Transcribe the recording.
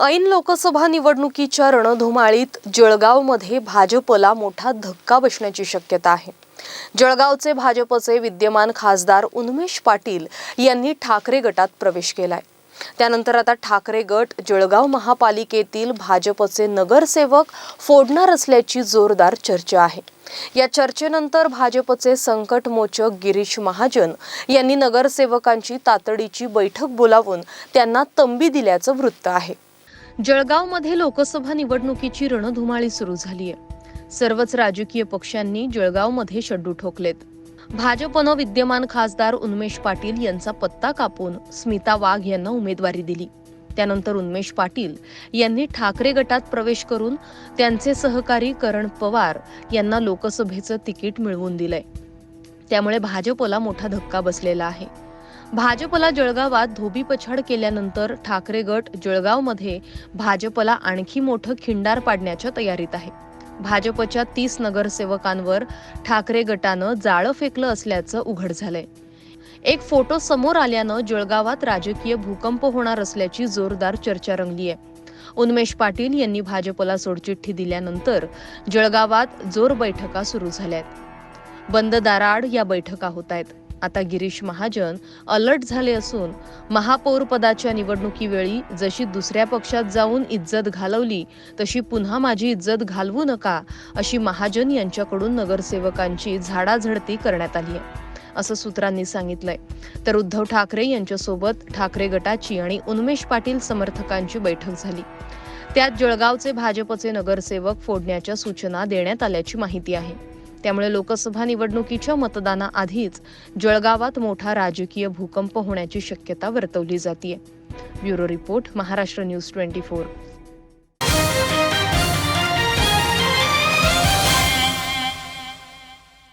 ऐन लोकसभा निवडणुकीच्या रणधुमाळीत जळगावमध्ये भाजपला मोठा धक्का बसण्याची शक्यता आहे. जळगावचे भाजपचे विद्यमान खासदार उन्मेष पाटील यांनी ठाकरे गटात प्रवेश केलाय. त्यानंतर आता ठाकरे गट जळगाव महापालिकेतील भाजपचे नगरसेवक फोडणार असल्याची जोरदार चर्चा आहे. या चर्चेनंतर भाजपचे संकटमोचक गिरीश महाजन यांनी नगरसेवकांची तातडीची बैठक बोलावून त्यांना तंबी दिल्याचं वृत्त आहे. जळगावमध्ये लोकसभा निवडणुकीची रणधुमाळी सुरू झाली आहे सर्वच राजकीय पक्षांनी जळगावमध्ये शड्डू ठोकलेत. भाजपनं विद्यमान खासदार उन्मेष पाटील यांचा पत्ता कापून स्मिता वाघ यांना उमेदवारी दिली. त्यानंतर उन्मेष पाटील यांनी ठाकरे गटात प्रवेश करून त्यांचे सहकारी करण पवार यांना लोकसभेचं तिकीट मिळवून दिलंय. त्यामुळे भाजपला मोठा धक्का बसलेला आहे. भाजपला जळगावात धोबीपछाड केल्यानंतर ठाकरे गट जळगावमध्ये भाजपला आणखी मोठं खिंडार पाडण्याच्या तयारीत आहे. भाजपच्या तीस नगरसेवकांवर ठाकरे गटानं जाळं फेकलं असल्याचं उघड झालंय. एक फोटो समोर आल्यानं जळगावात राजकीय भूकंप होणार असल्याची जोरदार चर्चा रंगली आहे. उन्मेष पाटील यांनी भाजपला सोडचिठ्ठी दिल्यानंतर जळगावात जोर बैठका सुरू झाल्यात. बंद दाराआड या बैठका होत आहेत आता गिरीश महाजन अलर्ट झाले असून महापौरपदाच्या निवडणुकीवेळी जशी दुसऱ्या पक्षात जाऊन इज्जत घालवली तशी पुन्हा माझी इज्जत घालवू नका अशी महाजन यांच्याकडून नगरसेवकांची झाडाझडती करण्यात आली आहे असं सूत्रांनी सांगितलंय. तर उद्धव ठाकरे यांच्यासोबत ठाकरे गटाची आणि उन्मेष पाटील समर्थकांची बैठक झाली. त्यात जळगावचे भाजपचे नगरसेवक फोडण्याच्या सूचना देण्यात आल्याची माहिती आहे. त्यामुळे लोकसभा निवडणुकीच्या मतदानाआधीच जळगावात मोठा राजकीय भूकंप होण्याची शक्यता वर्तवली जाते bureau report Maharashtra news twenty four.